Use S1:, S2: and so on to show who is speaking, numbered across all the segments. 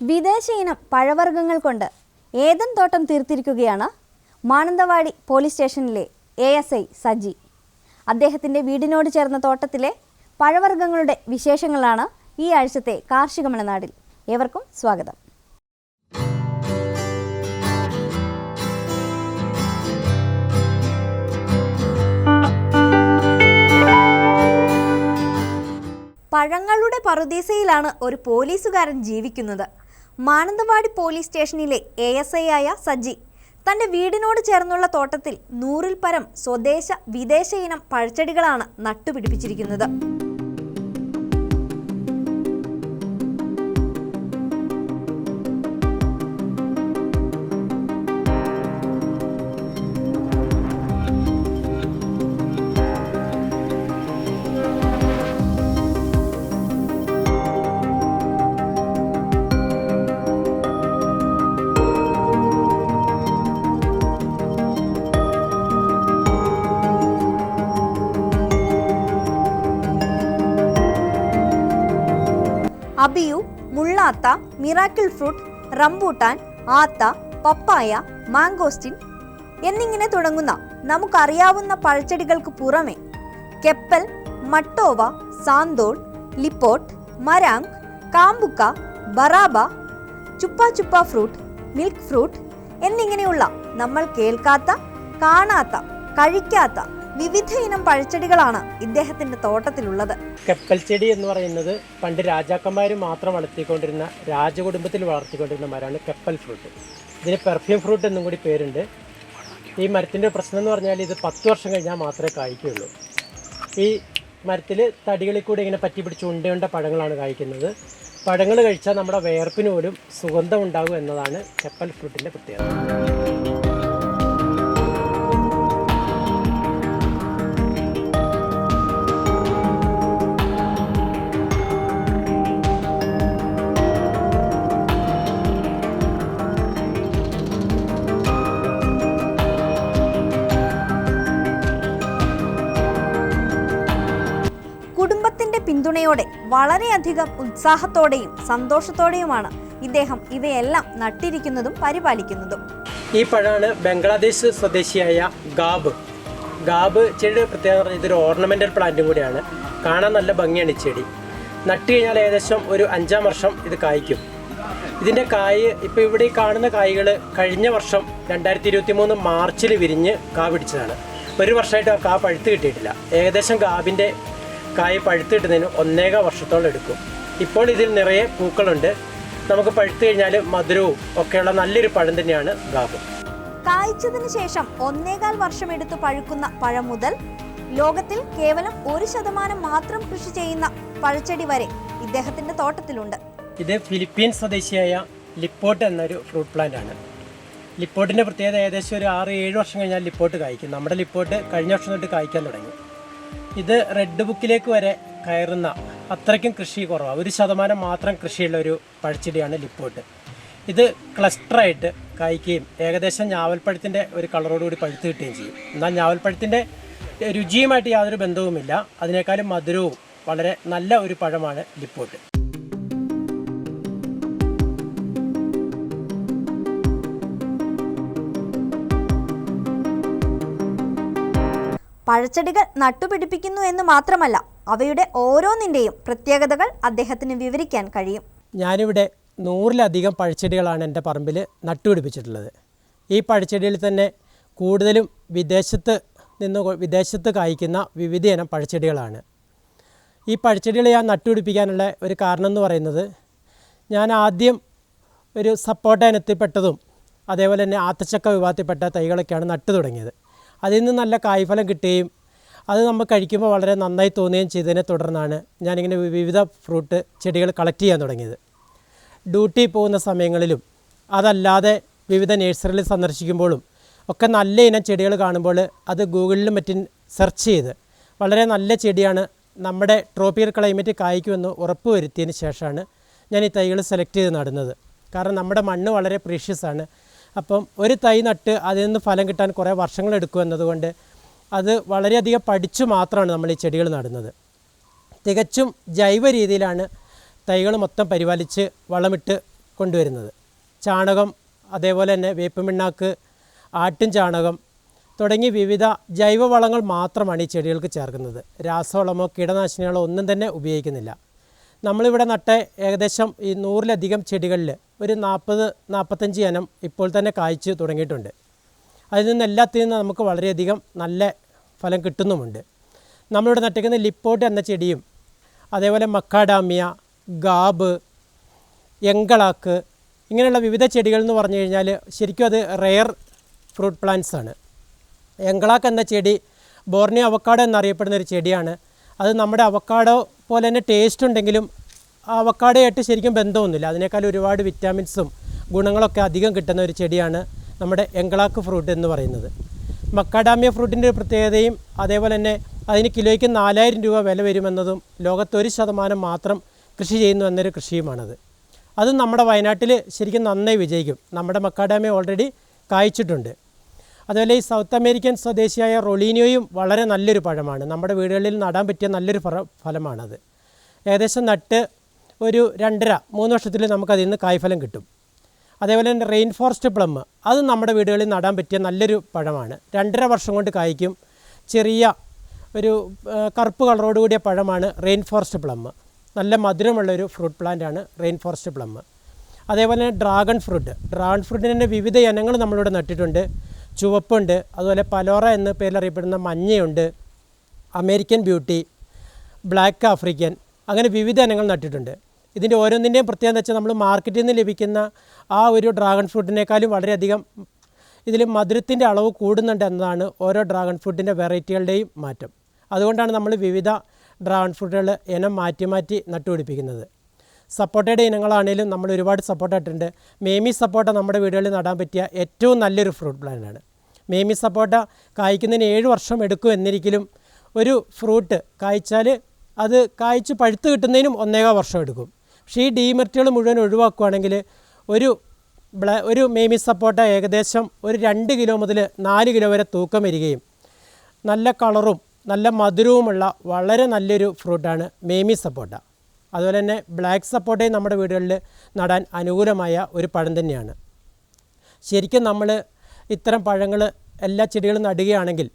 S1: വിദേശ ഇനം പഴവർഗങ്ങൾ കൊണ്ട് ഏതൻ തോട്ടം തീർത്തിരിക്കുകയാണ് മാനന്തവാടി പോലീസ് സ്റ്റേഷനിലെ എ എസ് ഐ സജി. അദ്ദേഹത്തിന്റെ വീടിനോട് ചേർന്ന തോട്ടത്തിലെ പഴവർഗങ്ങളുടെ വിശേഷങ്ങളാണ് ഈ ആഴ്ചത്തെ കാർഷിക മലനാടിൽ. ഏവർക്കും സ്വാഗതം. പഴങ്ങളുടെ പറുദീസയിലാണ് ഒരു പോലീസുകാരൻ ജീവിക്കുന്നത്. മാനന്തവാടി പോലീസ് സ്റ്റേഷനിലെ എ എസ് ഐ ആയ സജി തന്റെ വീടിനോട് ചേർന്നുള്ള തോട്ടത്തിൽ നൂറിൽ പരം സ്വദേശ വിദേശ ഇനം പഴച്ചെടികളാണ് നട്ടുപിടിപ്പിച്ചിരിക്കുന്നത്. അബിയു മുള്ളാത്ത മിറാക്കിൾ ഫ്രൂട്ട് റംബൂട്ടാൻ ആത്ത പപ്പായ മാങ്കോസ്റ്റിൻ എന്നിങ്ങനെ തുടങ്ങുന്ന നമുക്കറിയാവുന്ന പഴച്ചെടികൾക്ക് പുറമെ kepel matoa santol lipote marang cambuca ബറാബ chupa chupa fruit milk fruit എന്നിങ്ങനെയുള്ള നമ്മൾ കേൾക്കാത്ത കാണാത്ത കഴിക്കാത്ത വിവിധ ഇനം പഴച്ചെടികളാണ് ഇദ്ദേഹത്തിന്റെ തോട്ടത്തിലുള്ളത്.
S2: കപ്പൽ ചെടി എന്ന് പറയുന്നത് പണ്ട് രാജാക്കന്മാർ മാത്രം വളർത്തിക്കൊണ്ടിരുന്ന രാജകുടുംബത്തിൽ വളർത്തിക്കൊണ്ടിരുന്ന മരമാണ് കപ്പൽ ഫ്രൂട്ട്. ഇതിന് പെർഫ്യൂം ഫ്രൂട്ട് എന്നും കൂടി പേരുണ്ട്. ഈ മരത്തിന്റെ പ്രശ്നം എന്ന് പറഞ്ഞാൽ ഇത് പത്ത് വർഷം കഴിഞ്ഞാൽ മാത്രമേ കായ്ക്കുകയുള്ളൂ. ഈ മരത്തിൽ തടികളിൽ കൂടി ഇങ്ങനെ പറ്റി പിടിച്ച് ഉണ്ടയുണ്ട പഴങ്ങളാണ് കായ്ക്കുന്നത്. പഴങ്ങൾ കഴിച്ചാൽ നമ്മുടെ വേർപ്പിന് പോലും സുഗന്ധം ഉണ്ടാകും എന്നതാണ് കപ്പൽ ഫ്രൂട്ടിന്റെ പ്രത്യേകത.
S1: വളരെയധികം ഉത്സാഹത്തോടെയും സന്തോഷത്തോടെയുമാണ് ഇദ്ദേഹം ഇവയെല്ലാം നട്ടിരിക്കുന്നതും പരിപാലിക്കുന്നതും.
S2: ഈ പഴമാണ് ബംഗ്ലാദേശ് സ്വദേശിയായ ഗാബ്. ഗാബ് ചെടിയുടെ പ്രത്യേകത പറഞ്ഞാൽ ഇതൊരു ഓർണമെന്റൽ പ്ലാന്റും കൂടിയാണ്. കാണാൻ നല്ല ഭംഗിയാണ് ഈ ചെടി. നട്ട് കഴിഞ്ഞാൽ ഏകദേശം ഒരു അഞ്ചാം വർഷം ഇത് കായ്ക്കും. ഇതിന്റെ കായ് ഇപ്പോൾ ഇവിടെ കാണുന്ന കായ്കൾ കഴിഞ്ഞ വർഷം രണ്ടായിരത്തി ഇരുപത്തി മൂന്ന് മാർച്ചിൽ വിരിഞ്ഞ് കാ പിടിച്ചതാണ്. ഒരു വർഷമായിട്ട് ആ കാ പഴുത്ത് കിട്ടിയിട്ടില്ല. ഏകദേശം ഗാബിന്റെ കായ് പഴുത്തിട്ടുന്നതിന് ഒന്നേക വർഷത്തോളം എടുക്കും. ഇപ്പോൾ ഇതിൽ നിറയെ പൂക്കളുണ്ട്. നമുക്ക് പഴുത്തു കഴിഞ്ഞാൽ മധുരവും ഒക്കെയുള്ള നല്ലൊരു പഴം തന്നെയാണ് ഗാബ്.
S1: കായ്ച്ചതിന് ശേഷം ഒന്നേകാൽ വർഷം എടുത്ത് പഴുക്കുന്ന പഴം മുതൽ ലോകത്തിൽ കേവലം ഒരു ശതമാനം മാത്രം കൃഷി ചെയ്യുന്ന പഴച്ചെടി വരെ ഇദ്ദേഹത്തിന്റെ തോട്ടത്തിലുണ്ട്.
S2: ഇത് ഫിലിപ്പീൻ സ്വദേശിയായ ലിപ്പോട്ട് എന്നൊരു ഫ്രൂട്ട് പ്ലാന്റ് ആണ്. ലിപ്പോട്ടിന്റെ പ്രത്യേകത ഏകദേശം ഒരു ആറ് ഏഴ് വർഷം കഴിഞ്ഞാൽ ലിപ്പോട്ട് കായ്ക്കും. നമ്മുടെ ലിപ്പോട്ട് കഴിഞ്ഞ വർഷം തൊട്ട് കായ്ക്കാൻ തുടങ്ങി. ഇത് റെഡ് ബുക്കിലേക്ക് വരെ കയറുന്ന അത്രയ്ക്കും കൃഷി കുറവാണ് ഒരു ശതമാനം മാത്രം കൃഷിയുള്ള ഒരു പഴച്ചെടിയാണ് ലിപ്പോട്ട്. ഇത് ക്ലസ്റ്ററായിട്ട് കായ്ക്കുകയും ഏകദേശം ഞാവൽപ്പഴത്തിന്റെ ഒരു കളറോടുകൂടി പഴുത്ത് കിട്ടുകയും ചെയ്യും. എന്നാൽ ഞാവൽപ്പഴത്തിന്റെ രുചിയുമായിട്ട് യാതൊരു ബന്ധവുമില്ല. അതിനേക്കാളും മധുരവും വളരെ നല്ല ഒരു പഴമാണ് ലിപ്പോട്ട്.
S1: പഴച്ചെടികൾ നട്ടുപിടിപ്പിക്കുന്നു എന്ന് മാത്രമല്ല അവയുടെ ഓരോന്നിന്റെയും പ്രത്യേകതകൾ അദ്ദേഹത്തിന് വിവരിക്കാൻ കഴിയും.
S2: ഞാനിവിടെ നൂറിലധികം പഴച്ചെടികളാണ് എന്റെ പറമ്പിൽ നട്ടുപിടിപ്പിച്ചിട്ടുള്ളത്. ഈ പഴച്ചെടിയിൽ തന്നെ കൂടുതലും വിദേശത്ത് നിന്ന് വിദേശത്ത് കായ്ക്കുന്ന വിവിധ ഇനം പഴച്ചെടികളാണ്. ഈ പഴച്ചെടികൾ ഞാൻ നട്ടുപിടിപ്പിക്കാനുള്ള ഒരു കാരണം എന്ന് പറയുന്നത് ഞാൻ ആദ്യം ഒരു സപ്പോട്ട ഇനത്തിൽപ്പെട്ടതും അതേപോലെ തന്നെ ആത്തച്ചക്ക വിഭാഗത്തിൽപ്പെട്ട തൈകളൊക്കെയാണ് നട്ടു തുടങ്ങിയത്. അതിൽ നിന്ന് നല്ല കായ്ഫലം കിട്ടുകയും അത് നമ്മൾ കഴിക്കുമ്പോൾ വളരെ നന്നായി തോന്നുകയും ചെയ്തതിനെ തുടർന്നാണ് ഞാനിങ്ങനെ വിവിധ ഫ്രൂട്ട് ചെടികൾ കളക്ട് ചെയ്യാൻ തുടങ്ങിയത്. ഡ്യൂട്ടി പോകുന്ന സമയങ്ങളിലും അതല്ലാതെ വിവിധ നേഴ്സറികളിൽ സന്ദർശിക്കുമ്പോഴും ഒക്കെ നല്ല ഇനം ചെടികൾ കാണുമ്പോൾ അത് ഗൂഗിളിലും മറ്റും സെർച്ച് ചെയ്ത് വളരെ നല്ല ചെടിയാണ് നമ്മുടെ ട്രോപ്പിക്കൽ ക്ലൈമറ്റ് കായ്ക്കുമെന്ന് ഉറപ്പ് വരുത്തിയതിന് ശേഷമാണ് ഞാൻ ഈ തൈകൾ സെലക്ട് ചെയ്ത് നടുന്നത്. കാരണം നമ്മുടെ മണ്ണ് വളരെ പ്രീഷ്യസ് ആണ്. അപ്പം ഒരു തൈ നട്ട് അതിൽ നിന്ന് ഫലം കിട്ടാൻ കുറേ വർഷങ്ങൾ എടുക്കും എന്നതുകൊണ്ട് അത് വളരെയധികം പഠിച്ചു മാത്രമാണ് നമ്മൾ ഈ ചെടികൾ നടുന്നത്. തികച്ചും ജൈവ രീതിയിലാണ് തൈകൾ മൊത്തം പരിപാലിച്ച് വളമിട്ട് കൊണ്ടുവരുന്നത്. ചാണകം അതേപോലെ തന്നെ വേപ്പുമിണ്ണാക്ക് ആട്ടും ചാണകം തുടങ്ങി വിവിധ ജൈവവളങ്ങൾ മാത്രമാണ് ഈ ചെടികൾക്ക് ചേർക്കുന്നത്. രാസവളമോ കീടനാശിനികളോ ഒന്നും തന്നെ ഉപയോഗിക്കുന്നില്ല. നമ്മളിവിടെ നട്ട ഏകദേശം ഈ നൂറിലധികം ചെടികളിൽ ഒരു നാൽപ്പത് നാൽപ്പത്തഞ്ച് ഇനം ഇപ്പോൾ തന്നെ കായ്ച്ച് തുടങ്ങിയിട്ടുണ്ട്. അതിൽ നിന്ന് എല്ലാത്തിൽ നിന്ന് നമുക്ക് വളരെയധികം നല്ല ഫലം കിട്ടുന്നുമുണ്ട്. നമ്മളിവിടെ നട്ടിരിക്കുന്ന ലിപ്പോട്ട് എന്ന ചെടിയും അതേപോലെ മക്കാഡാമിയ ഗാബ് എങ്കളാക്ക് ഇങ്ങനെയുള്ള വിവിധ ചെടികൾ എന്ന് പറഞ്ഞു കഴിഞ്ഞാൽ ശരിക്കും അത് റെയർ ഫ്രൂട്ട് പ്ലാന്റ്സ് ആണ്. എങ്കളാക്ക് എന്ന ചെടി ബോർണിയോ അവക്കാഡോ എന്നറിയപ്പെടുന്ന ഒരു ചെടിയാണ്. അത് നമ്മുടെ അവക്കാഡോ പോലെ തന്നെ ടേസ്റ്റ് ഉണ്ടെങ്കിലും അവക്കാടയായിട്ട് ശരിക്കും ബന്ധമൊന്നുമില്ല. അതിനേക്കാൾ ഒരുപാട് വിറ്റാമിൻസും ഗുണങ്ങളൊക്കെ അധികം കിട്ടുന്ന ഒരു ചെടിയാണ് നമ്മുടെ എങ്കളാക്ക് ഫ്രൂട്ട് എന്ന് പറയുന്നത്. മക്കാഡാമിയ ഫ്രൂട്ടിന്റെ ഒരു പ്രത്യേകതയും അതേപോലെ തന്നെ അതിന് കിലോയ്ക്ക് നാലായിരം രൂപ വില വരുമെന്നതും ലോകത്തൊരു ശതമാനം മാത്രം കൃഷി ചെയ്യുന്നു എന്നൊരു കൃഷിയുമാണത്. അത് നമ്മുടെ വയനാട്ടിൽ ശരിക്കും നന്നായി വിജയിക്കും. നമ്മുടെ മക്കാഡാമിയ ഓൾറെഡി കായ്ച്ചിട്ടുണ്ട്. അതുപോലെ ഈ സൗത്ത് അമേരിക്കൻ സ്വദേശിയായ റൊളീനിയോയും വളരെ നല്ലൊരു പഴമാണ്. നമ്മുടെ വീടുകളിൽ നടാൻ പറ്റിയ നല്ലൊരു ഫല ഫലമാണത്. ഏകദേശം നട്ട് ഒരു രണ്ടര മൂന്ന് വർഷത്തിൽ നമുക്കതിൽ നിന്ന് കായ്ഫലം കിട്ടും. അതേപോലെ തന്നെ റെയിൻ ഫോറസ്റ്റ് പ്ലം അത് നമ്മുടെ വീടുകളിൽ നടാൻ പറ്റിയ നല്ലൊരു പഴമാണ്. രണ്ടര വർഷം കൊണ്ട് കായ്ക്കും. ചെറിയ ഒരു കറുപ്പ് കളറോട് കൂടിയ പഴമാണ് റെയിൻ ഫോറസ്റ്റ് പ്ലം നല്ല മധുരമുള്ളൊരു ഫ്രൂട്ട് പ്ലാന്റാണ് റെയിൻ ഫോറസ്റ്റ് പ്ലം അതേപോലെ തന്നെ ഡ്രാഗൺ ഫ്രൂട്ട് ഡ്രാഗൺ ഫ്രൂട്ടിന്റെ വിവിധ ഇനങ്ങൾ നമ്മളിവിടെ നട്ടിട്ടുണ്ട്. ചുവപ്പുണ്ട്. അതുപോലെ പലോറ എന്ന പേരിലറിയപ്പെടുന്ന മഞ്ഞയുണ്ട്. American beauty. Black African. അങ്ങനെ വിവിധ ഇനങ്ങൾ നട്ടിട്ടുണ്ട്. ഇതിന്റെ ഓരോന്നിന്റെയും പ്രത്യേകത വെച്ചാൽ നമ്മൾ മാർക്കറ്റിൽ നിന്ന് ലഭിക്കുന്ന ആ ഒരു ഡ്രാഗൺ ഫ്രൂട്ടിനേക്കാളും വളരെയധികം ഇതിൽ മധുരത്തിന്റെ അളവ് കൂടുന്നുണ്ട് എന്നതാണ് ഓരോ ഡ്രാഗൺ ഫ്രൂട്ടിന്റെ വെറൈറ്റികളുടെയും മാറ്റം. അതുകൊണ്ടാണ് നമ്മൾ വിവിധ ഡ്രാഗൺ ഫ്രൂട്ടുകൾ ഇനം മാറ്റി മാറ്റി നട്ടുപിടിപ്പിക്കുന്നത്. സപ്പോട്ടയുടെ ഇനങ്ങളാണെങ്കിലും നമ്മൾ ഒരുപാട് സപ്പോർട്ട് ഇട്ടിട്ടുണ്ട്. മേമി സപ്പോട്ട നമ്മുടെ വീടുകളിൽ നടാൻ പറ്റിയ ഏറ്റവും നല്ലൊരു ഫ്രൂട്ട് പ്ലാന്റാണ്. മേമി സപ്പോട്ട കായ്ക്കുന്നതിന് ഏഴ് വർഷം എടുക്കും എന്നിരിക്കലും ഒരു ഫ്രൂട്ട് കായ്ച്ചാൽ അത് കായ്ച്ച് പഴുത്ത് കിട്ടുന്നതിനും ഒന്നേകാ വർഷം എടുക്കും. പക്ഷേ ഈ ഡീമെറ്റുകൾ മുഴുവൻ ഒഴിവാക്കുകയാണെങ്കിൽ ഒരു ഒരു മേമി സപ്പോട്ട ഏകദേശം ഒരു രണ്ട് കിലോ മുതൽ നാല് കിലോ വരെ തൂക്കം വരികയും നല്ല കളറും നല്ല മധുരവുമുള്ള വളരെ നല്ലൊരു ഫ്രൂട്ടാണ് മേമി സപ്പോട്ട. അതുപോലെ തന്നെ ബ്ലാക്ക് സപ്പോട്ടയും നമ്മുടെ വീടുകളിൽ നടാൻ അനുകൂലമായ ഒരു പഴം തന്നെയാണ്. ശരിക്കും നമ്മൾ ഇത്തരം പഴങ്ങൾ എല്ലാ ചെടികളും നടുകയാണെങ്കിൽ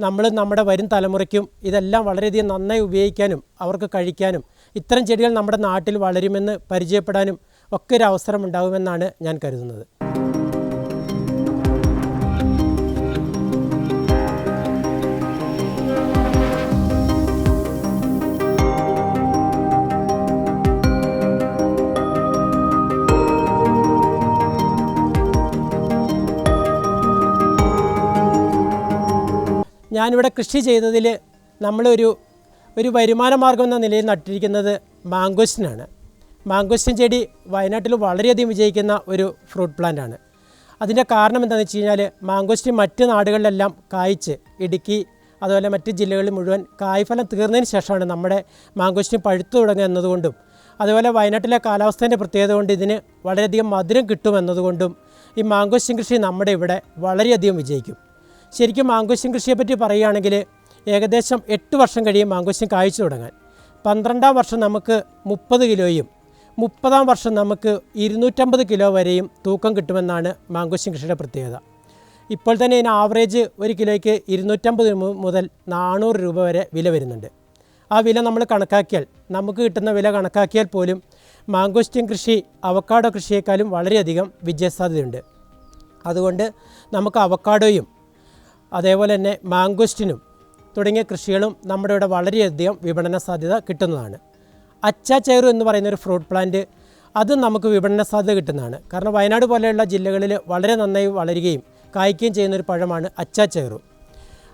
S2: നമ്മൾ നമ്മുടെ വരും തലമുറയ്ക്കും ഇതെല്ലാം വളരെയധികം നന്നായി ഉപയോഗിക്കാനും അവർക്ക് കഴിക്കാനും ഇത്തരം ചെടികൾ നമ്മുടെ നാട്ടിൽ വളരുമെന്ന് പരിചയപ്പെടാനും ഒക്കെ ഒരു അവസരം ഉണ്ടാകുമെന്നാണ് ഞാൻ കരുതുന്നത്. ഞാനിവിടെ കൃഷി ചെയ്തതിൽ നമ്മളൊരു ഒരു വരുമാന മാർഗം എന്ന നിലയിൽ നട്ടിരിക്കുന്നത് മാങ്കോസ്റ്റിനാണ് മാങ്കോസ്റ്റിൻ ചെടി വയനാട്ടിൽ വളരെയധികം വിജയിക്കുന്ന ഒരു ഫ്രൂട്ട് പ്ലാന്റ് ആണ്. അതിന്റെ കാരണം എന്താണെന്ന് വെച്ച് കഴിഞ്ഞാൽ മാങ്കോസ്റ്റിൻ മറ്റ് നാടുകളിലെല്ലാം കായ്ച്ച് ഇടുക്കി അതുപോലെ മറ്റ് ജില്ലകളിൽ മുഴുവൻ കായ്ഫലം തീർന്നതിന് ശേഷമാണ് നമ്മുടെ മാങ്കോസ്റ്റിൻ പഴുത്തു തുടങ്ങുക എന്നതുകൊണ്ടും അതുപോലെ വയനാട്ടിലെ കാലാവസ്ഥേന്റെ പ്രത്യേകത കൊണ്ട് ഇതിന് വളരെയധികം മധുരം കിട്ടുമെന്നതുകൊണ്ടും ഈ മാങ്കോസ്റ്റിൻ കൃഷി നമ്മുടെ ഇവിടെ വളരെയധികം വിജയിക്കും. ശരിക്കും മാങ്കോസ്റ്റിൻ കൃഷിയെപ്പറ്റി പറയുകയാണെങ്കിൽ ഏകദേശം എട്ട് വർഷം കഴിയും മാങ്കുശം കായ്ച്ചു തുടങ്ങാൻ. പന്ത്രണ്ടാം വർഷം നമുക്ക് മുപ്പത് കിലോയും മുപ്പതാം വർഷം നമുക്ക് ഇരുന്നൂറ്റമ്പത് കിലോ വരെയും തൂക്കം കിട്ടുമെന്നാണ് മാങ്കുശം കൃഷിയുടെ പ്രത്യേകത. ഇപ്പോൾ തന്നെ ഇതിന് ആവറേജ് ഒരു കിലോയ്ക്ക് ഇരുന്നൂറ്റമ്പത് മുതൽ നാനൂറ് രൂപ വരെ വില വരുന്നുണ്ട്. ആ വില നമ്മൾ കണക്കാക്കിയാൽ നമുക്ക് കിട്ടുന്ന വില കണക്കാക്കിയാൽ പോലും മാങ്കോസ്റ്റിൻ കൃഷി അവക്കാഡോ കൃഷിയേക്കാളും വളരെയധികം വിജയസാധ്യതയുണ്ട്. അതുകൊണ്ട് നമുക്ക് അവക്കാഡോയും അതേപോലെ തന്നെ മാങ്കോസ്റ്റിനും തുടങ്ങിയ കൃഷികളും നമ്മുടെ ഇവിടെ വളരെയധികം വിപണന സാധ്യത കിട്ടുന്നതാണ്. അച്ചാച്ചേറു എന്ന് പറയുന്ന ഒരു ഫ്രൂട്ട് പ്ലാന്റ് അതും നമുക്ക് വിപണന സാധ്യത കിട്ടുന്നതാണ്. കാരണം വയനാട് പോലെയുള്ള ജില്ലകളിൽ വളരെ നന്നായി വളരുകയും കായ്ക്കുകയും ചെയ്യുന്ന ഒരു പഴമാണ് ചേറു.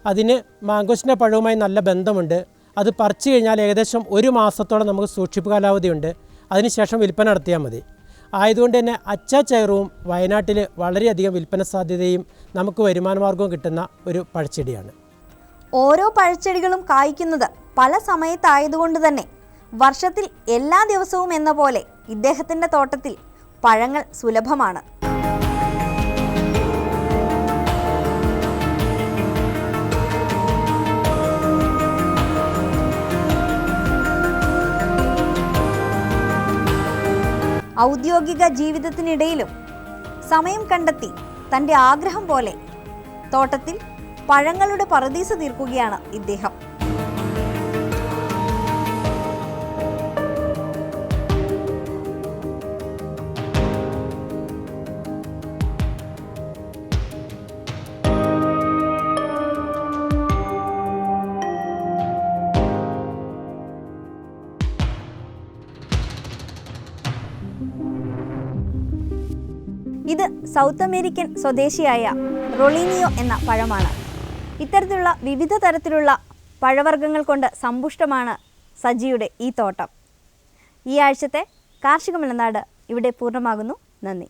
S2: അതിന് മാങ്കോസ്റ്റിന്റെ പഴവുമായി നല്ല ബന്ധമുണ്ട്. അത് പറിച്ചു കഴിഞ്ഞാൽ ഏകദേശം ഒരു മാസത്തോളം നമുക്ക് സൂക്ഷിപ്പ് കാലാവധിയുണ്ട്. അതിനുശേഷം വിൽപ്പന നടത്തിയാൽ മതി. ആയതുകൊണ്ട് തന്നെ അച്ച അച്ചാച്ചേറുവും വയനാട്ടിൽ വളരെയധികം വിൽപ്പന സാധ്യതയും നമുക്ക് വരുമാനമാർഗവും കിട്ടുന്ന ഒരു പഴച്ചെടിയാണ്.
S1: ഓരോ പഴച്ചെടികളും കായ്ക്കുന്നത് പല സമയത്തായതുകൊണ്ട് തന്നെ വർഷത്തിൽ എല്ലാ ദിവസവും എന്ന പോലെ ഇദ്ദേഹത്തിന്റെ തോട്ടത്തിൽ പഴങ്ങൾ സുലഭമാണ്. ഔദ്യോഗിക ജീവിതത്തിനിടയിലും സമയം കണ്ടെത്തി തന്റെ ആഗ്രഹം പോലെ തോട്ടത്തിൽ പഴങ്ങളുടെ പറദീസ തീർക്കുകയാണ് ഇദ്ദേഹം. സൗത്ത് അമേരിക്കൻ സ്വദേശിയായ റൊളീനിയോ എന്ന പഴമാണ്. ഇത്തരത്തിലുള്ള വിവിധ തരത്തിലുള്ള പഴവർഗങ്ങൾ കൊണ്ട് സമ്പുഷ്ടമാണ് സജിയുടെ ഈ തോട്ടം. ഈ ആഴ്ചത്തെ കാർഷിക മലനാട് ഇവിടെ പൂർണമാകുന്നു. നന്ദി.